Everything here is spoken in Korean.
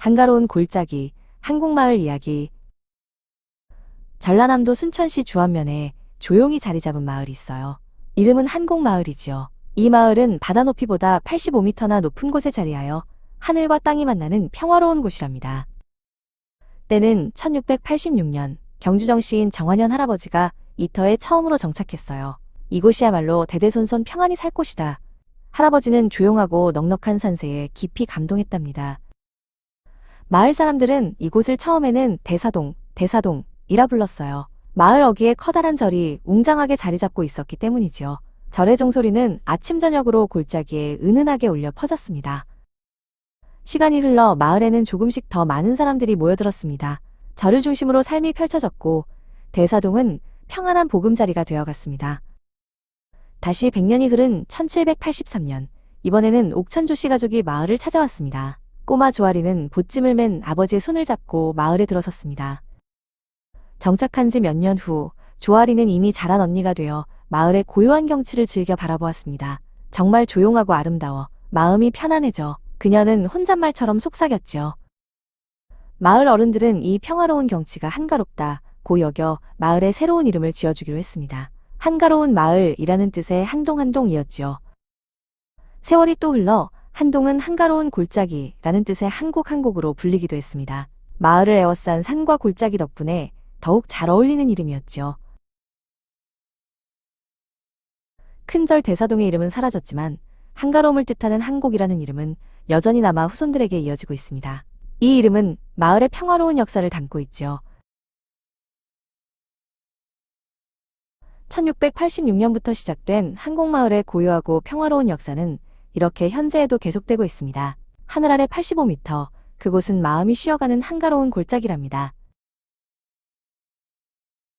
한가로운 골짜기, 한국마을 이야기. 전라남도 순천시 주안면에 조용히 자리 잡은 마을이 있어요. 이름은 한곡마을이지요. 이 마을은 바다 높이보다 85m나 높은 곳에 자리하여 하늘과 땅이 만나는 평화로운 곳이랍니다. 때는 1686년 경주정 시인 정환현 할아버지가 이터에 처음으로 정착했어요. 이곳이야말로 대대손손 평안히 살 곳이다. 할아버지는 조용하고 넉넉한 산세에 깊이 감동했답니다. 마을 사람들은 이곳을 처음에는 대사동, 대사동이라 불렀어요. 마을 어귀에 커다란 절이 웅장하게 자리 잡고 있었기 때문이지요. 절의 종소리는 아침 저녁으로 골짜기에 은은하게 울려 퍼졌습니다. 시간이 흘러 마을에는 조금씩 더 많은 사람들이 모여들었습니다. 절을 중심으로 삶이 펼쳐졌고 대사동은 평안한 보금자리가 되어갔습니다. 다시 100년이 흐른 1783년, 이번에는 옥천조 씨 가족이 마을을 찾아왔습니다. 꼬마 조아리는 보찜을 맨 아버지의 손을 잡고 마을에 들어섰습니다. 정착한 지 몇 년 후, 조아리는 이미 자란 언니가 되어 마을의 고요한 경치를 즐겨 바라보았습니다. 정말 조용하고 아름다워 마음이 편안해져 그녀는 혼잣말처럼 속삭였죠. 마을 어른들은 이 평화로운 경치가 한가롭다 고 여겨 마을에 새로운 이름을 지어주기로 했습니다. 한가로운 마을이라는 뜻의 한동한동이었지요. 세월이 또 흘러 한동은 한가로운 골짜기라는 뜻의 한곡 한곡으로 불리기도 했습니다. 마을을 에워싼 산과 골짜기 덕분에 더욱 잘 어울리는 이름이었지요. 큰절 대사동의 이름은 사라졌지만 한가로움을 뜻하는 한곡이라는 이름은 여전히 남아 후손들에게 이어지고 있습니다. 이 이름은 마을의 평화로운 역사를 담고 있지요. 1686년부터 시작된 한곡마을의 고요하고 평화로운 역사는 이렇게 현재에도 계속되고 있습니다. 하늘 아래 85m, 그곳은 마음이 쉬어가는 한가로운 골짜기랍니다.